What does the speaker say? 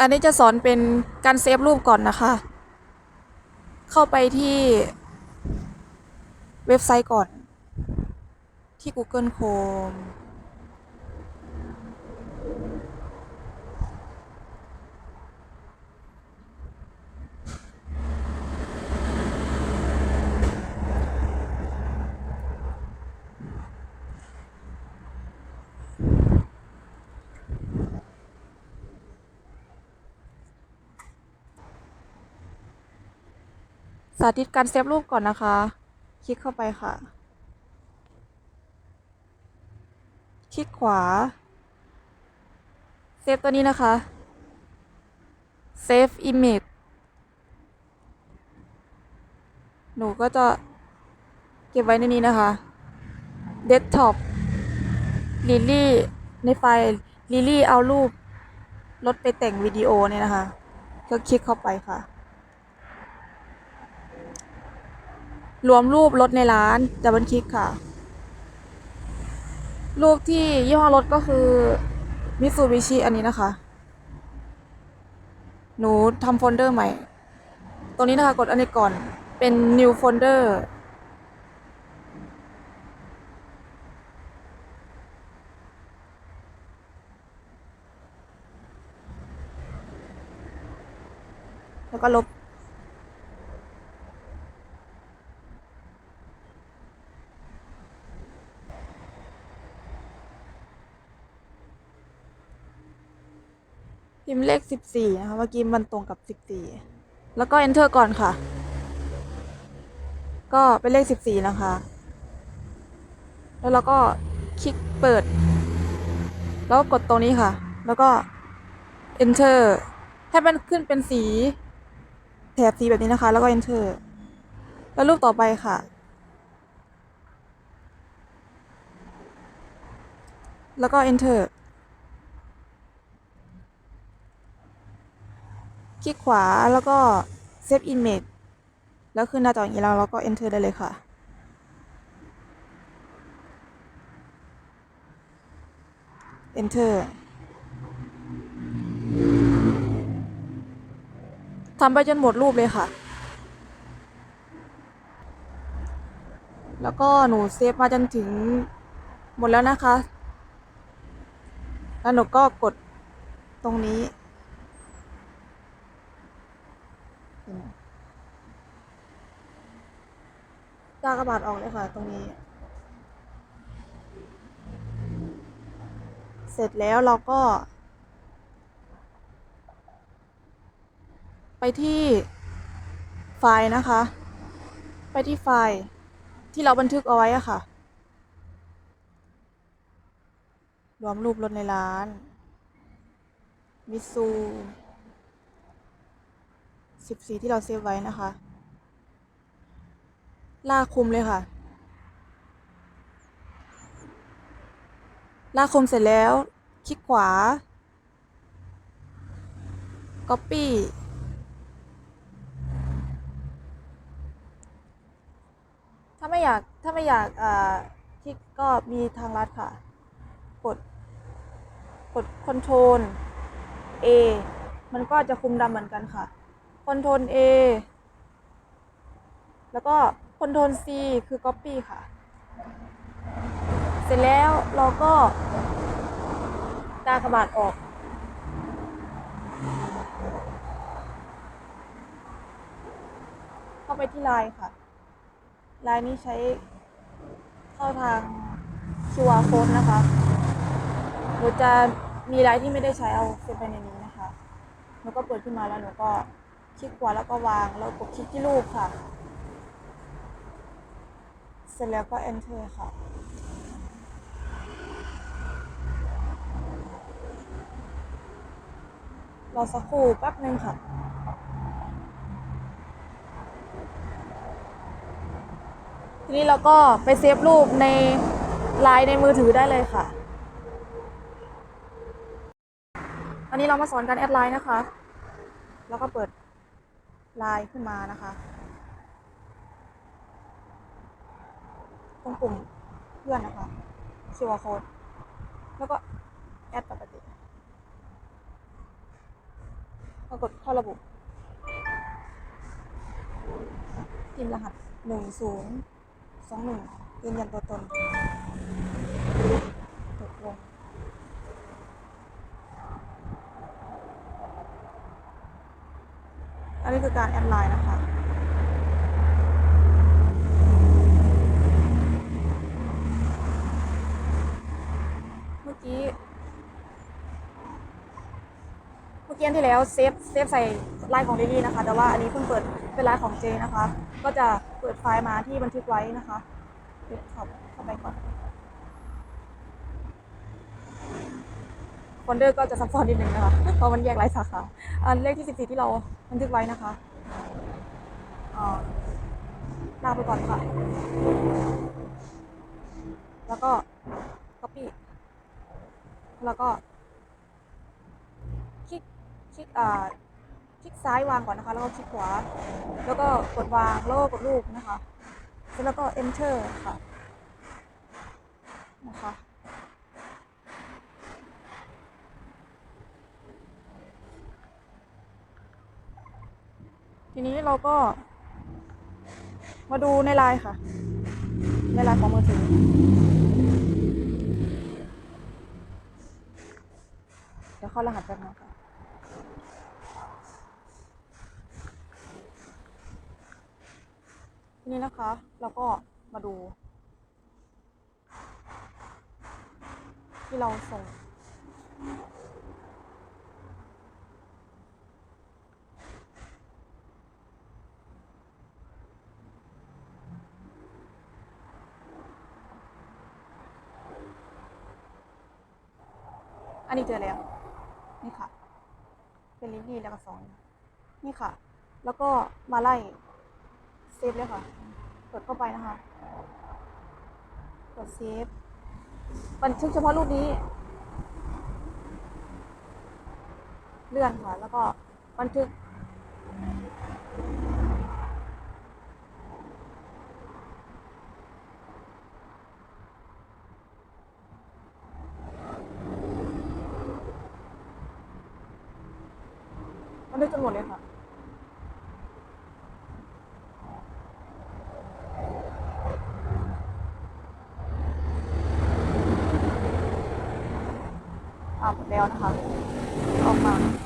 อันนี้จะสอนเป็นการเซฟรูปก่อนนะคะ เข้าไปที่เว็บไซต์ก่อน ที่ Google Chrome สาธิตการเซฟรูปก่อนนะคะ คลิกเข้าไปค่ะ คลิกขวา เซฟตัวนี้นะคะ Save Image หนูก็จะเก็บไว้ในนี้นะคะ Desktop ลิลลี่ในไฟล์ลิลลี่เอารูปรถไปแต่งวิดีโอเนี่ยนะคะ ก็คลิกเข้าไปค่ะ รวมรูปรถในร้านดับเบิลคลิกค่ะ รูปที่ยี่ห้อรถก็คือมิ t ซูบิชิอันนี้นะคะ หนูทำโฟลเดอร์ใหม่ ตรงนี้นะคะกดอันนี้ก่อนเป็น new folder แล้วก็ลบ พิมพ์เลขสิบสี่นะคะเมื่อกี้มันตรงกับสิบสี่แล้วก็ enter ก่อนค่ะ ก็เป็นเลขสิบสี่นะคะ แล้วเราก็คลิกเปิด แล้วก็กดตรงนี้ค่ะ แล้วก็ enter ให้มันขึ้นเป็นสี แถบสีแบบนี้นะคะ แล้วก็ enter แล้วรูปต่อไปค่ะ แล้วก็ enter คลิกขวาแล้วก็ save image แล้วขึ้นหน้าจออย่างนี้แล้วเราก็ enter ได้เลยค่ะ enter ทำไปจนหมดรูปเลยค่ะ แล้วก็หนูเซฟมาจนถึงหมดแล้วนะคะ แล้วหนูก็กดตรงนี้ กากบาทออกเลยค่ะ ตรงนี้ เสร็จแล้วเราก็ ไปที่ไฟล์นะคะ ไปที่ไฟล์ที่เราบันทึกเอาไว้อะค่ะ รวมรูปรถในร้าน มิซูสิบสี่ที่เราเซฟไว้นะคะ ลากคุมเลยค่ะ ลากคุมเสร็จแล้ว คลิกขวา Copy ถ้าไม่อยาก ถ้าไม่อยากอ่าคลิกก็มีทางลัดค่ะ กด กด Ctrl A มันก็จะคุมดำเหมือนกันค่ะ Ctrl A แล้วก็ Ctrl C คือ Copy ค่ะ เสร็จแล้วเราก็กากระบาทออก เข้าไปที่ไลน์ค่ะไลน์นี้ใช้เข้าทาง QR code นะคะหนูจะมีไลน์ที่ไม่ได้ใช้เอาเซฟไปในนี้นะคะหนูก็เปิดขึ้นมาแล้วหนูก็คลิกขวาแล้วก็วางแล้วกดคลิกที่รูปค่ะ สร็จแล้วก็ enter ค่ะ รอสักครู่แป๊บนึงค่ะทีนี้เราก็ไปเซฟรูปในไลน์ในมือถือได้เลยค่ะ อันนี้เรามาสอนการแอดไลน์นะคะ แล้วก็เปิดไลน์ขึ้นมานะคะ ตรงปุ่มเพื่อนนะคะ QR code แล้วก็แอดปกติก็กดข้าระบบพิมพ์รหัสหนึ่งศูนย์สองหนึ่งยืนยันตัวตนตกลงอันนี้คือการแอดไลน์นะคะ เมื่อกี้ เมื่อกี้อันที่แล้วเซฟเซฟใส่ไลน์ของเดลี่นะคะ แต่ว่าอันนี้เพิ่งเปิดเป็นไลน์ของเจนะคะ ก็จะเปิดไฟล์มาที่บันทึกไว้นะคะเดี๋ยวข้าเข้าไปก่อนโฟลเดอร์ก็จะซับซ้อนนิดนึงนะคะเพราะมันแยกหลายสาขาอันเลขที่ 14 ที่เราบันทึกไว้นะคะอ่าลาไปก่อนค่ะ แล้วก็ copy แล้วก็ ลิกคลิกอ่าคลิกซ้ายวางก่อนนะคะ แล้วก็คลิกขวา แล้วก็กดวางแล้วก็กดรูปนะคะเสร็จแล้วก็ enter ค่ะนะคะทีนี้เราก็ มาดูในไลน์ค่ะ ในไลน์ของมือถือเดี๋ยวเข้ารหัสแป๊บนึงค่ะ ที นี้นะคะ เราก็มาดู ที่เราส่ง อันนี้เจอแล้ว นี่ค่ะ เป็นลิงก์นี่แล้วก็สอง นี่ค่ะ แล้วก็มาไล่เซฟเลยค่ะ กดเข้าไปนะคะ กดเซฟบันทึกเฉพาะรูปนี้ เลื่อนค่ะ แล้วก็บันทึก บันทึกจนหมดเลยค่ะ อ่าหมดแ